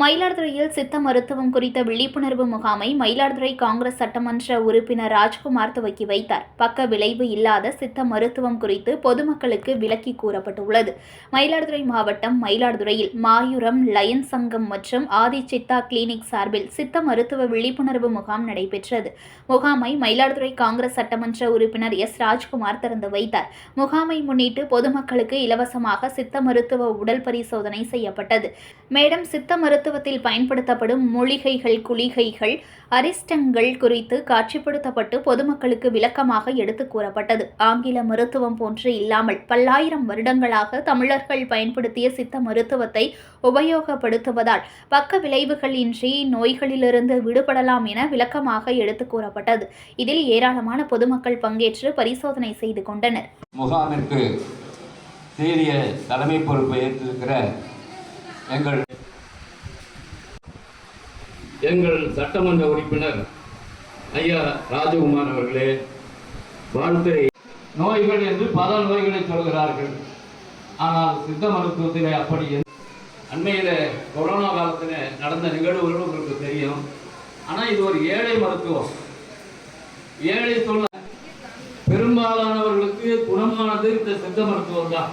மயிலாடுதுறையில் சித்த மருத்துவம் குறித்த விழிப்புணர்வு முகாமை மயிலாடுதுறை காங்கிரஸ் சட்டமன்ற உறுப்பினர் ராஜ்குமார் துவக்கி வைத்தார். பக்க விளைவு இல்லாத சித்த மருத்துவம் குறித்து பொதுமக்களுக்கு விளக்கி கூறப்பட்டுள்ளது. மயிலாடுதுறை மாவட்டம் மயிலாடுதுறையில் மாயூரம் லயன் சங்கம் மற்றும் ஆதி சித்தா கிளினிக் சார்பில் சித்த மருத்துவ விழிப்புணர்வு முகாம் நடைபெற்றது. முகாமை மயிலாடுதுறை காங்கிரஸ் சட்டமன்ற உறுப்பினர் எஸ். ராஜ்குமார் திறந்து வைத்தார். முகாமை முன்னிட்டு பொதுமக்களுக்கு இலவசமாக சித்த மருத்துவ உடல் பரிசோதனை செய்யப்பட்டது. மேடம் சித்த மருத்துவ மருத்துவத்தில் பயன்படுத்தப்படும் மூலிகைகள் குளிகைகள் அரிஸ்டங்கள் குறித்து காட்சிப்படுத்தப்பட்டு பொதுமக்களுக்கு விளக்கமாக எடுத்துக் கூறப்பட்டது. ஆங்கில மருத்துவம் போன்று இல்லாமல் பல்லாயிரம் வருடங்களாக தமிழர்கள் பயன்படுத்திய சித்த மருத்துவத்தை உபயோகப்படுத்துவதால் பக்க விளைவுகள் இன்றி நோய்களிலிருந்து விடுபடலாம் என விளக்கமாக எடுத்துக் கூறப்பட்டது. இதில் ஏராளமான பொதுமக்கள் பங்கேற்று பரிசோதனை செய்து கொண்டனர். முகாமிற்கு சீரிய தலைமை பொறுப்பை ஏற்றிருக்கிற எங்கள் எங்கள் சட்டமன்ற உறுப்பினர் ஐயா ராஜகுமார் அவர்களே வாழ்த்து நோய்கள் என்று பல நோய்களை சொல்கிறார்கள். ஆனால் சித்த மருத்துவத்திலே அப்படி அண்மையில் கொரோனா காலத்தில் நடந்த நிகழ்வுகள் உங்களுக்கு தெரியும். ஆனால் இது ஒரு ஏழை மருத்துவம். ஏழை சொல்ல பெரும்பாலானவர்களுக்கு குணமானது இந்த சித்த மருத்துவம் தான்